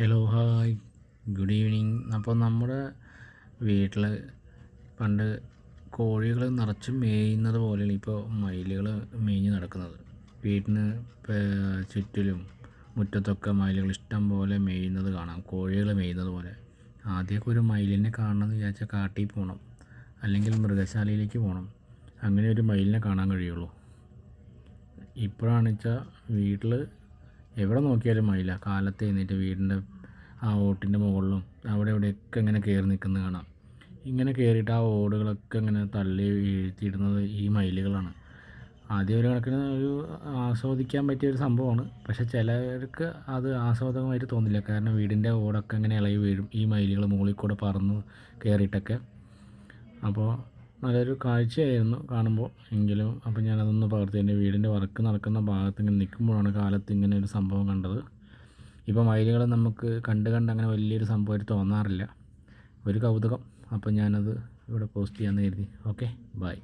Hello hi good evening അപ്പോൾ നമ്മുടെ വീട്ടിൽ പണ്ട് കോഴികൾ നിറച്ച് മേയുന്നത് പോലെയാണ് ഇപ്പോൾ മയിലുകൾ മേഞ്ഞ് നടക്കുന്നത്. വീട്ടിന് ചുറ്റിലും മുറ്റത്തൊക്കെ മയിലുകൾ ഇഷ്ടം പോലെ മേയുന്നത് കാണാം. കോഴികൾ മേയുന്നത് പോലെ. ആദ്യമൊക്കെ ഒരു മയിലിനെ കാണണമെന്ന് വിചാരിച്ചാൽ കാട്ടിൽ പോകണം. അല്ലെങ്കിൽ മൃഗശാലയിലേക്ക് പോകണം. അങ്ങനെ ഒരു മയിലിനെ കാണാൻ കഴിയുള്ളൂ. ഇപ്പോഴാണെന്ന് വെച്ചാൽ വീട്ടിൽ എവിടെ നോക്കിയാലും മയില. കാലത്ത് എഴുന്നേറ്റ് വീടിന്റെ ആ ഓട്ടിന്റെ മുകളിലും അവിടെ ഇവിടെയൊക്കെ ഇങ്ങനെ കയറി നിൽക്കുന്നത് കാണാം. ഇങ്ങനെ കയറിയിട്ട് ആ ഓടുകളൊക്കെ ഇങ്ങനെ തള്ളി വീഴ്ത്തിയിടുന്നത് ഈ മയിലുകളാണ്. ആദ്യം ഒരു കണക്കിന് ഒരു ആസ്വദിക്കാൻ പറ്റിയ ഒരു സംഭവമാണ്. പക്ഷെ ചിലർക്ക് അത് ആസ്വാദകമായിട്ട് തോന്നില്ല. കാരണം വീടിന്റെ ഓടൊക്കെ ഇങ്ങനെ ഇളകി വീഴും ഈ മയിലുകൾ മുകളിൽ കൂടെ പറന്ന് കയറിയിട്ടൊക്കെ. അപ്പോൾ നല്ലൊരു കാഴ്ചയായിരുന്നു കാണുമ്പോൾ എങ്കിലും. അപ്പോൾ ഞാനതൊന്ന് പകർത്തി. എന്റെ വീടിന്റെ വർക്ക് നടക്കുന്ന ഭാഗത്ത് ഇങ്ങനെ നിൽക്കുമ്പോഴാണ് കാലത്ത് ഇങ്ങനെ ഒരു സംഭവം കണ്ടത്. ഇപ്പോൾ മയിലുകൾ നമുക്ക് കണ്ട് കണ്ട് അങ്ങനെ വലിയൊരു സംഭവമായിട്ട് തോന്നാറില്ല. ഒരു കൗതുകം. അപ്പോൾ ഞാനത് ഇവിടെ പോസ്റ്റ് ചെയ്യാമെന്ന് കരുതി. Okay bye.